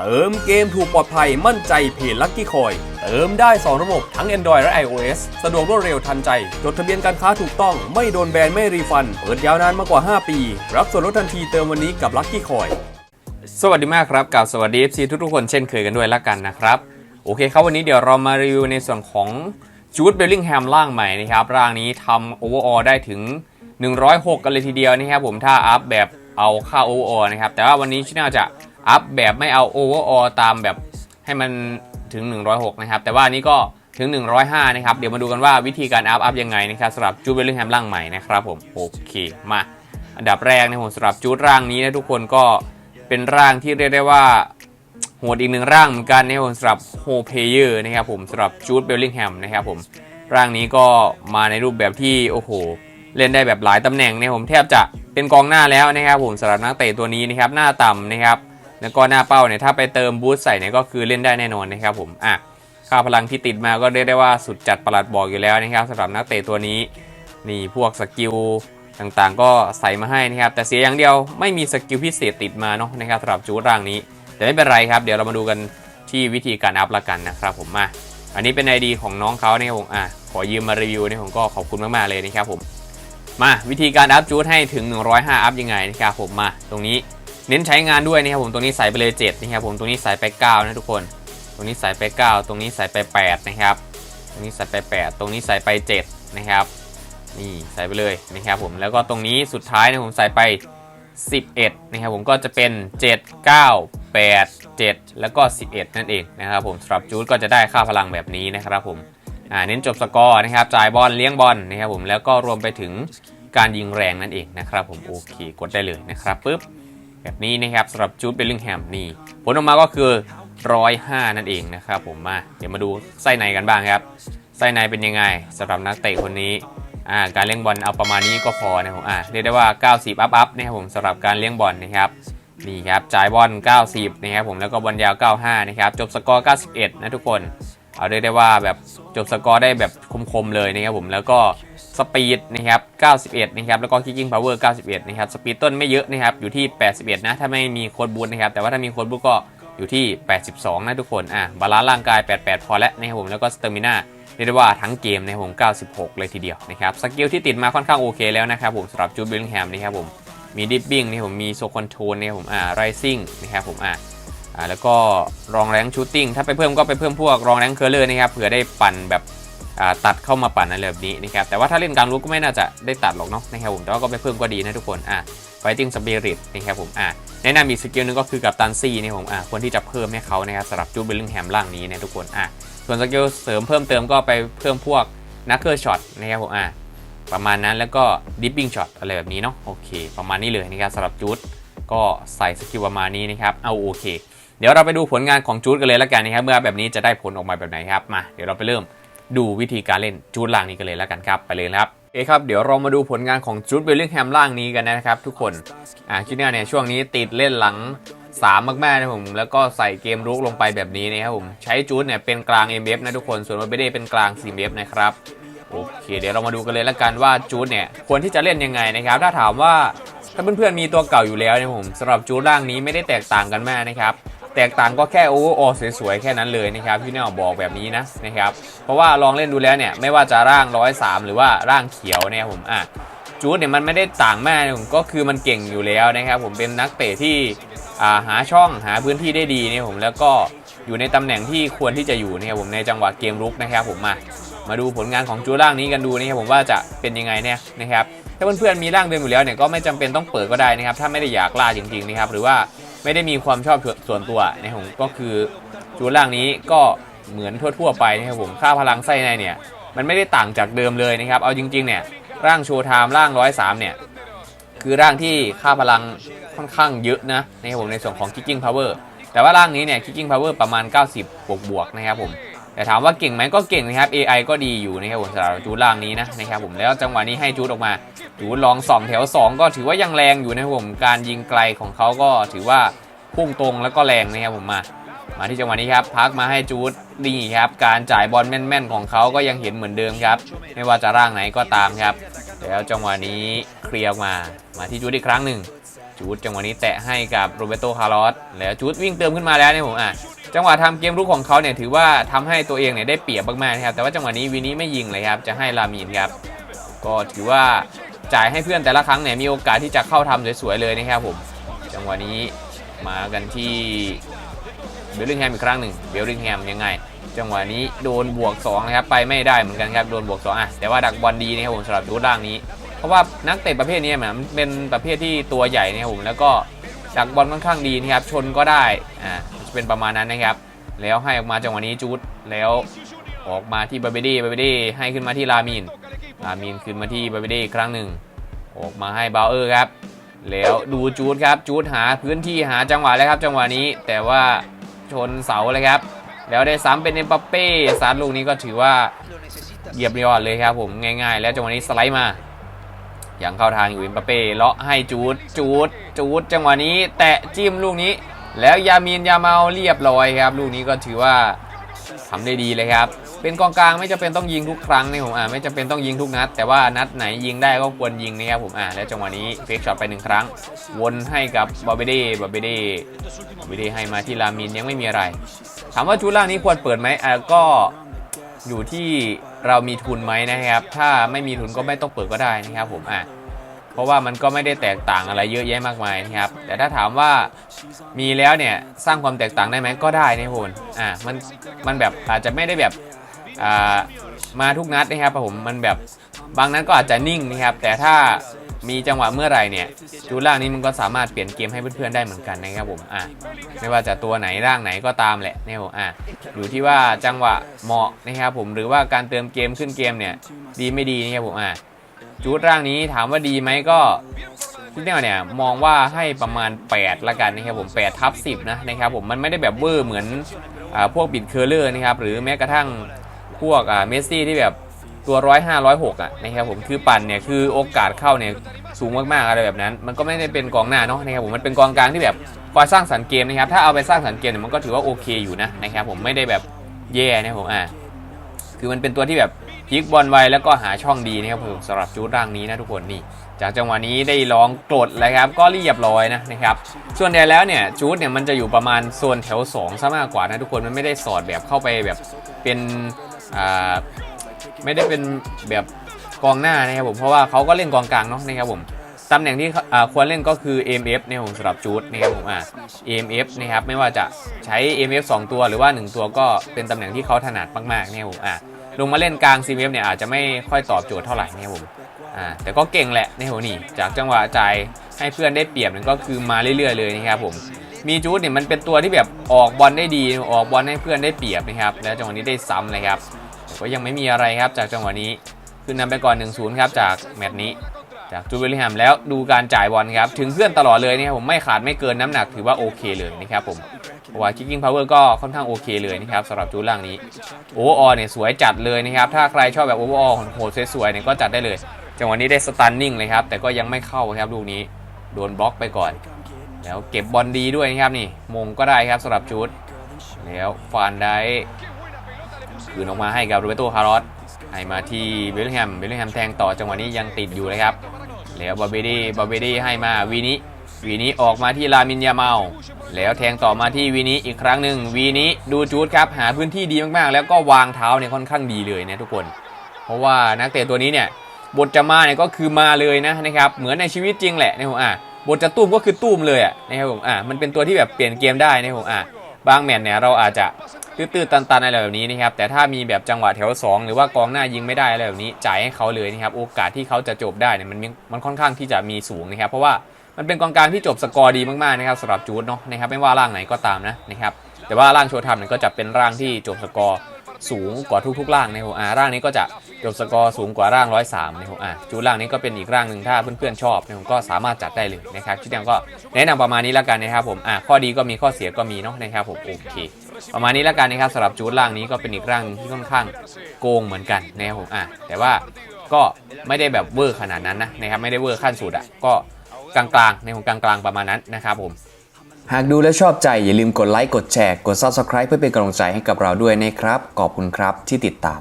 เติมเกมถูกปลอดภัยมั่นใจเพจลั c กี้คอย เติมได้ 2 ระบบทั้ง Android และ iOS สะดวกรวดเร็วทันใจ จดทะเบียนการค้าถูกต้องไม่โดนแบนไม่รีฟัน เปิดยาวนานมากกว่า 5 ปี รับส่วนลดทันทีเติมวันนี้กับลั c กี้คอย สวัสดีมากครับกับสวัสดี FC ทุกๆคนเช่นเคยกันด้วยละกันนะครับ โอเคครับวันนี้เดี๋ยวเรามารีวิวในส่วนของจูดเบลลิงแฮมร่างใหม่นะครับร่างนี้ทำโอเวอร์ออได้ถึง 106 กันเลยทีเดียวนะครับผมถ้าอัพแบบเอาค่าโอเวอร์ออนะครับแต่ว่าวันนี้ชิน่าจะ อัพแบบไม่เอาโอเวอร์ออตามแบบให้มันถึง 106 นะครับ แต่ว่านี้ก็ถึง 105 นะครับ เดี๋ยวมาดูกันว่าวิธีการอัพอัพยังไงนะครับสำหรับจูดเบลลิงแฮมร่างใหม่นะครับผม โอเค มา อันดับแรกนะผมสำหรับจูดร่างนี้นะทุกคนก็เป็นร่างที่เรียกได้ว่าโหดอีกหนึ่งร่างเหมือนกันนะครับผมสำหรับโฮเพเยอร์นะครับผมสำหรับจูดเบลลิงแฮมนะครับผมร่างนี้ก็มาในรูปแบบที่โอ้โห เล่นได้แบบหลายตำแหน่งนะผมแทบจะเป็นกองหน้าแล้วนะครับผมสำหรับนักเตะตัวนี้นะครับหน้าต่ำนะครับ แล้วก็หน้าเป้าเนี่ยถ้าไปเติมบูสต์ใส่เนี่ยก็คือเล่นได้แน่นอนนะครับผมอะค่าพลังที่ติดมาก็เรียกได้ว่าสุดจัดประหลัดบอกอยู่แล้วนะครับสำหรับนักเตะตัวนี้นี่พวกสกิลต่างๆ ก็ใส่มาให้นะครับ แต่เสียอย่างเดียวไม่มีสกิลพิเศษติดมาเนาะนะครับสำหรับจูดร่างนี้ แต่ไม่เป็นไรครับ เดี๋ยวเรามาดูกันที่วิธีการอัพละกันนะครับผมมาอันนี้เป็นไอดีของน้องเขาเนี่ยผมอะขอยืมมารีวิวเนี่ยผมก็ขอบคุณมากๆเลยนะครับผมมาวิธีการอัพจูดให้ถึง 105 อัพยังไงนะครับผมมาตรงนี้ เน้นใช้งานด้วยนะครับผมตรงนี้ใส่ไปเลย7นะครับผมตรงนี้ใส่ไป9นะทุกคนตรงนี้ใส่ไป 9 ตรงนี้ใส่ไป8นะครับตรงนี้ใส่ไป 8 ตรงนี้ใส่ไป7นะครับนี่ใส่ไปเลยนะครับผมแล้วก็ตรงนี้สุดท้ายนะผมใส่ไป 11นะครับผมก็จะเป็น 7 9 8 7 แล้วก็ 11 นั่นเองนะครับผมสำหรับจูดก็จะได้ค่าพลังแบบนี้นะครับผมอ่าเน้นจบสกอร์นะครับจ่ายบอลเลี้ยงบอลนะครับผมแล้วก็รวมไปถึงการยิงแรงนั่นเองนะครับผมโอเคกดได้เลยนะครับปุ๊บ แบบนี้นะครับสำหรับจูดเบลลิงแฮมนี่ผลออกมาก็คือ 105 นั่นเองนะครับผมมาเดี๋ยวมาดูไส้ในกันบ้างครับไส้ในเป็นยังไงสำหรับนักเตะคนนี้อ่าการเลี้ยงบอลเอาประมาณนี้ก็พอนะครับอ่าเรียกได้ว่า 90 อัพอัพนะครับผมสำหรับการเลี้ยงบอลนะครับนี่ครับจ่ายบอล 90 นะครับผมแล้วก็บอลยาว 95 นะครับจบสกอร์ 91 นะทุกคน เอาเรียกได้ว่าแบบจบสกอร์ได้แบบคมๆเลยนะครับผมแล้วก็ สปีดนะครับ91นะครับแล้วก็คิกกิ้งพาวเวอร์91นะครับสปีดต้นไม่เยอะนะครับอยู่ที่ 81 นะ ถ้าไม่มีโค้ดบูทนะครับแต่ว่าถ้ามีโค้ดบูทก็อยู่ที่ 82 นะทุกคนอะบาลานซ์ร่างกาย 88 พอแล้วนะครับผมแล้วก็สเตอร์มินาเรียกได้ว่าทั้งเกมนะครับผม 96 เลยทีเดียวนะครับสกิลที่ติดมาค่อนข้างโอเคแล้วนะครับผมสำหรับจูดเบลลิงแฮมนะครับผมมีดิปปิ้งนี่ผมมีโซคอนโทรลนะครับผมอ่าไรซิ่งนะครับผมอ่าอ่าแล้วก็รองแรงชูตติ้งถ้าไปเพิ่มก็ไปเพิ่มพวกรองแรงเคอร์เลอร์นะครับเผื่อได้ปั่นแบบ ตัดเข้ามาปั่นอะไรแบบนี้นะครับแต่ว่าถ้าเล่นกลางลุกก็ไม่น่าจะได้ตัดหรอกเนาะนะครับผมแต่ว่าก็ไปเพิ่มก็ดีนะทุกคนอ่าไฟติ้งสปิริตนะครับผมอ่าแนะนำอีกสกิลหนึงก็คือกับตันซี่นะครับผมอ่าควรที่จะเพิ่มให้เขานะครับสำหรับจูดเบลลิงแฮมล่างนี้นะทุกคนอ่าส่วนสกิลเสริมเพิ่มเติมก็ไปเพิ่มพวกนักเกอร์ช็อตนะครับผมอะประมาณนั้นแล้วก็ดิปปิ้งช็อตอะไรแบบนี้เนาะโอเค ประมาณนี้เลยนะครับสำหรับจูดก็ใส่สกิลประมาณนี้นะครับเอาโอเค เดี๋ยวเราไปดูผลงานของจูดกันเลยแล้วกันนะครับเมื่อแบบนี้จะได้ผลออกมาแบบไหนครับมาเดี๋ยวเราไปเริ่ม ดูวิธีการเล่นจูดล่างนี้กันเลยแล้วกันครับ ไปเลยครับโอเคครับ เดี๋ยวเรามาดูผลงานของจูดเบลลิงแฮมล่างนี้กันนะครับทุกคนอ่าคิดเนี่ยเนี่ยช่วงนี้ติดเล่นหลังสามมากๆนะผมแล้วก็ใส่เกมรุกลงไปแบบนี้นะครับผมใช้จูดเนี่ยเป็นกลาง MF นะทุกคนส่วนมาเบเด้เป็นกลาง CMF นะครับโอเค เดี๋ยวเรามาดูกันเลยละกันว่าจูดเนี่ยควรที่จะเล่นยังไงนะครับถ้าถามว่าถ้าเพื่อนๆมีตัวเก่าอยู่แล้วเนี่ยผมสำหรับจูดร่างนี้ไม่ได้แตกต่างกันมากนะครับ แตกต่างก็แค่โอเวอร์ออสวยๆ แค่นั้นเลยนะครับพี่แนวบอกแบบนี้นะนะครับเพราะว่าลองเล่นดูแล้วเนี่ยไม่ว่าจะร่าง103หรือว่าร่างเขียวเนี่ยผมอะจูดเนี่ยมันไม่ได้ต่างมากผมก็คือมันเก่งอยู่แล้วนะครับผมเป็นนักเตะที่หาช่องหาพื้นที่ได้ดีเนี่ยผมแล้วก็อยู่ในตำแหน่งที่ควรที่จะอยู่นะครับผมในจังหวะเกมรุกนะครับผมมามาดูผลงานของจูดร่างนี้กันดูนะครับผมว่าจะเป็นยังไงเนี่ยนะครับถ้าเพื่อนๆมีร่างเดิมอยู่แล้วเนี่ยก็ไม่จำเป็นต้องเปิดก็ได้นะครับ ถ้าไม่ได้อยากล่าจริงๆนะครับหรือว่า ไม่ได้มีความชอบส่วนตัวนะครับผมก็คือจูร่างนี้ก็เหมือนทั่วๆไปนะครับผมค่าพลังไส้ในเนี่ย มันไม่ได้ต่างจากเดิมเลยนะครับ เอาจริงๆเนี่ยร่างโชว์ไทม์ร่างร้อยสามเนี่ย คือร่างที่ค่าพลังค่อนข้างเยอะนะนะครับผมในส่วนของ Kicking Power แต่ว่าร่างนี้เนี่ย Kicking Power ประมาณ 90 บวกบวกๆนะครับผม แต่ถามว่าเก่งไหมก็เก่งนะครับ AI ก็ดีอยู่นะครับผมสำหรับจูดร่างนี้นะนะครับผมแล้วจังหวะนี้ให้จูดออกมาจูดลอง2แถว 2 ก็ถือว่ายังแรงอยู่นะครับผมการยิงไกลของเขาก็ถือว่าพุ่งตรงแล้วก็แรงนะครับผมมามาที่จังหวะนี้ครับพักมาให้จูดนี่ครับการจ่ายบอลแม่นๆ ของเขาก็ยังเห็นเหมือนเดิมครับ ไม่ว่าจะร่างไหนก็ตามครับ แล้วจังหวะนี้เคลียร์มา มาที่จูดอีกครั้งหนึ่งจูดจังหวะนี้แตะให้กับโรเบโตคาร์ลอสแล้วจูดวิ่งเติมขึ้นมาแล้วเนี่ยผมอะ จังหวะทำเกมรุกของเขาเนี่ยถือว่าทำให้ตัวเองเนี่ยได้เปรียบมากๆนะครับแต่ว่าจังหวะนี้วินี้ไม่ยิงเลยครับจะให้ลามีนครับก็ถือว่าจ่ายให้เพื่อนแต่ละครั้งเนี่ยมีโอกาสที่จะเข้าทำสวยๆเลยนะครับผมจังหวะนี้มากันที่เบลลิงแฮมอีกครั้งหนึ่งเบลลิงแฮมยังไง จังหวะนี้โดนบวก2นะครับไปไม่ได้เหมือนกันครับโดนบวก2อะแต่ว่าดักบอลดีนะครับผมสำหรับดูร่างนี้ เพราะว่านักเตะประเภทนี้มันเป็นประเภทที่ตัวใหญ่นะครับผมแล้วก็ดักบอลค่อนข้างดีนะครับชนก็ได้อ่า จะเป็นประมาณนั้นนะครับ แล้วให้ออกมาจังหวะนี้จูดแล้วออกมาที่บาเบดี้บาเบดี้ให้ขึ้นมาที่ลามินลามินขึ้นมาที่บาเบดี้ครั้งหนึ่ง ออกมาให้บาเออร์ครับแล้วดูจูดครับจูดหาพื้นที่หาจังหวะแล้วครับ จังหวะนี้แต่ว่าชนเสาเลยครับ แล้วได้ซ้ำเป็นเอ็มบัปเป้สาดลูกนี้ก็ถือว่าเหยียบยอดเลยครับผมง่ายๆ แล้วจังหวะนี้สไลด์มาอย่างเข้าทางอยู่เอ็มบัปเป้เลาะให้จูดจูดจูดจังหวะนี้ แตะจิ้มลูกนี้ แล้วยามีนยาเมาเรียบร้อยครับ ลูกนี้ก็ถือว่าทำได้ดีเลยครับ เป็นกองกลางไม่จำเป็นต้องยิงทุกครั้งนะผมอ่าไม่จำเป็นต้องยิงทุกนัด แต่ว่านัดไหนยิงได้ก็ควรยิงนะครับผมอ่าแล้วจังหวะนี้เฟกช็อตไปหนึ่งครั้ง วนให้กับบาเบเด้บาเบเด้บาเบเด้ให้มาที่ลามินยังไม่มีอะไร ถามว่าชุดล่างนี้ควรเปิดไหมอ่าก็อยู่ที่เรามีทุนไหมนะครับ ถ้าไม่มีทุนก็ไม่ต้องเปิดก็ได้นะครับผมอะ เพราะว่ามันก็ไม่ได้แตกต่างอะไรเยอะแยะมากมายนะครับ แต่ถ้าถามว่ามีแล้วเนี่ยสร้างความแตกต่างได้ไหมก็ได้นะครับผมอะมันมันแบบอาจจะไม่ได้แบบอ่ามาทุกนัดนะครับผมมันแบบบางนัดก็อาจจะนิ่งนะครับ แต่ถ้ามีจังหวะเมื่อไหร่เนี่ยจูดล่างนี้มันก็สามารถเปลี่ยนเกมให้เพื่อนๆได้เหมือนกันนะครับผมอะไม่ว่าจะตัวไหนร่างไหนก็ตามแหละเนี่ยผมอะอยู่ที่ว่าจังหวะเหมาะนะครับผมหรือว่าการเติมเกมขึ้นเกมเนี่ยดีไม่ดีนะครับผมอะ จูดร่างนี้ถามว่าดีไหมก็พี่เนี่ยเนี่ยมองว่าให้ประมาณ 8 ละกันนะครับผม8ทับ10 นะนะครับผมมันไม่ได้แบบเวอร์เหมือนอ่าพวกบิดเคอร์เลอร์นะครับหรือแม้กระทั่งพวกอ่าเมสซี่ที่แบบตัวร้อยห้าร้อยหกอะนะครับผมคือปั่นเนี่ยคือโอกาสเข้าเนี่ยสูงมากๆอะไรแบบนั้น มันก็ไม่ได้เป็นกองหน้าเนาะนะครับผมมันเป็นกองกลางที่แบบคอยสร้างสรรค์เกมนะครับถ้าเอาไปสร้างสรรค์เกมเนี่ยมันก็ถือว่าโอเคอยู่นะนะครับผมไม่ได้แบบแย่นะผมอ่าคือมันเป็นตัวที่แบบ พลิกบอลไวแล้วก็หาช่องดีนะครับผมสำหรับจูดร่างนี้นะทุกคนนี่ จากจังหวะนี้ได้ลองกดแล้วครับก็เรียบร้อยนะนะครับ ส่วนใหญ่แล้วเนี่ยจูดเนี่ยมันจะอยู่ประมาณโซนแถว2ซะมากกว่านะทุกคนมันไม่ได้สอดแบบเข้าไปแบบเป็นอ่าไม่ได้เป็นแบบกองหน้านะครับผมเพราะว่าเขาก็เล่นกองกลางเนาะนะครับผมตำแหน่งที่ควรเล่นก็คือ AMF ในของสำหรับจูดนะครับผมอ่า AMF นะครับไม่ว่าจะใช้ AMF 2 ตัวหรือว่า 1 ตัวก็เป็นตำแหน่งที่เขาถนัดมากๆเนี่ยผมอ่า ลงมาเล่นกลาง CMF เนี่ยอาจจะไม่ค่อยตอบโจทย์เท่าไหร่เนี่ยผมอ่าแต่ก็เก่งแหละเนี่ยผมนี่จากจังหวะจ่ายให้เพื่อนได้เปรียบนี่ยก็คือมาเรื่อยๆเลยนะครับผมมีจูดเนี่ยมันเป็นตัวที่แบบออกบอลได้ดีออกบอลให้เพื่อนได้เปรียบนะครับแล้วจังหวะนี้ได้ซ้ำเลยครับก็ยังไม่มีอะไรครับจากจังหวะนี้ขึ้นนำไปก่อน 1-0 ครับจากแมตช์นี้ จากจูเบลิแฮมแล้วดูการจ่ายบอลครับ ถึงเพื่อนตลอดเลยนะครับผมไม่ขาดไม่เกินน้ำหนักถือว่าโอเคเลยนะครับผมเราะว่า kicking power ก็ค่อนข้างโอเคเลยนะครับสำหรับจูล่างนี้โอเวอร์ออเนี่ยสวยจัดเลยนะครับถ้าใครชอบแบบโอเวอร์ออโหดสวยๆเนี่ยก็จัดได้เลย จังหวะนี้ได้สตันนิ่งเลยครับแต่ก็ยังไม่เข้าครับลูกนี้โดนบล็อกไปก่อน แล้วเก็บบอลดีด้วยนะครับนี่มงก็ได้ครับสำหรับจูดแล้วฟานได้คืนออกมาให้กับโรเบโตคาร์ลอสให้มาที่เบลลิงแฮมเบลลิงแฮมแทงต่อจังหวะนี้ยังติดอยู่เลยครับแล้วบาเบดี้บาเบดี้ให้มาวีนี้ วีนี้ออกมาที่ลามินยาเมา แล้วแทงต่อมาที่วีนี้อีกครั้งหนึ่งวีนี้ดูจูดครับหาพื้นที่ดีมากๆ แล้วก็วางเท้าเนี่ยค่อนข้างดีเลยนะทุกคน เพราะว่านักเตะตัวนี้เนี่ยบทจะมาเนี่ยก็คือมาเลยนะนะครับเหมือนในชีวิตจริงแหละนะผมอะบทจะตุ้มก็คือตุ้มเลยอะนะครับผมอะมันเป็นตัวที่แบบเปลี่ยนเกมได้นะผมอะบางแมตช์เนี่ยเราอาจจะตื้อๆตันๆอะไรแบบนี้นะครับแต่ถ้ามีแบบจังหวะแถว 2 หรือว่ากองหน้ายิงไม่ได้อะไรแบบนี้จ่ายให้เขาเลยนะครับโอกาสที่เขาจะจบได้เนี่ยมันมีมันค่อนข้างที่จะมีสูงนะครับเพราะว่า มันเป็นกองกลางที่จบสกอร์ดีมากๆนะครับสำหรับจูดเนาะนะครับไม่ว่าร่างไหนก็ตามนะนะครับแต่ว่าร่างโชว์ทำเนี่ยก็จะเป็นร่างที่จบสกอร์สูงกว่าทุกๆร่างในะครับอ่าร่างนี้ก็จะจบสกอร์สูงกว่าร่าง 103นะครับอ่าจูดร่างนี้ก็เป็นอีกร่างหนึ่งถ้าเพื่อนๆชอบนะครับก็สามารถจัดได้เลยนะครับชิดยังก็แนะนำประมาณนี้แล้วกันนะครับผมอ่าข้อดีก็มีข้อเสียก็มีเนาะนะครับผมโอเค ประมาณนี้แล้วกันนะครับสำหรับจูดร่างนี้ก็เป็นอีกร่างหนึ่งที่ค่อนข้างโกงเหมือนกันนะครับผมอะแต่ว่าก็ไม่ได้แบบเวอร์ขนาดนั้นนะนะครับไม่ได้เวอร์ขั้นสุดอะก็ กลางๆ ในของกลางๆ ประมาณนั้นนะครับผมหากดูและชอบใจอย่าลืมกดไลค์กดแชร์กด Subscribe เพื่อเป็นกำลังใจให้กับเราด้วยนะครับ ขอบคุณครับที่ติดตาม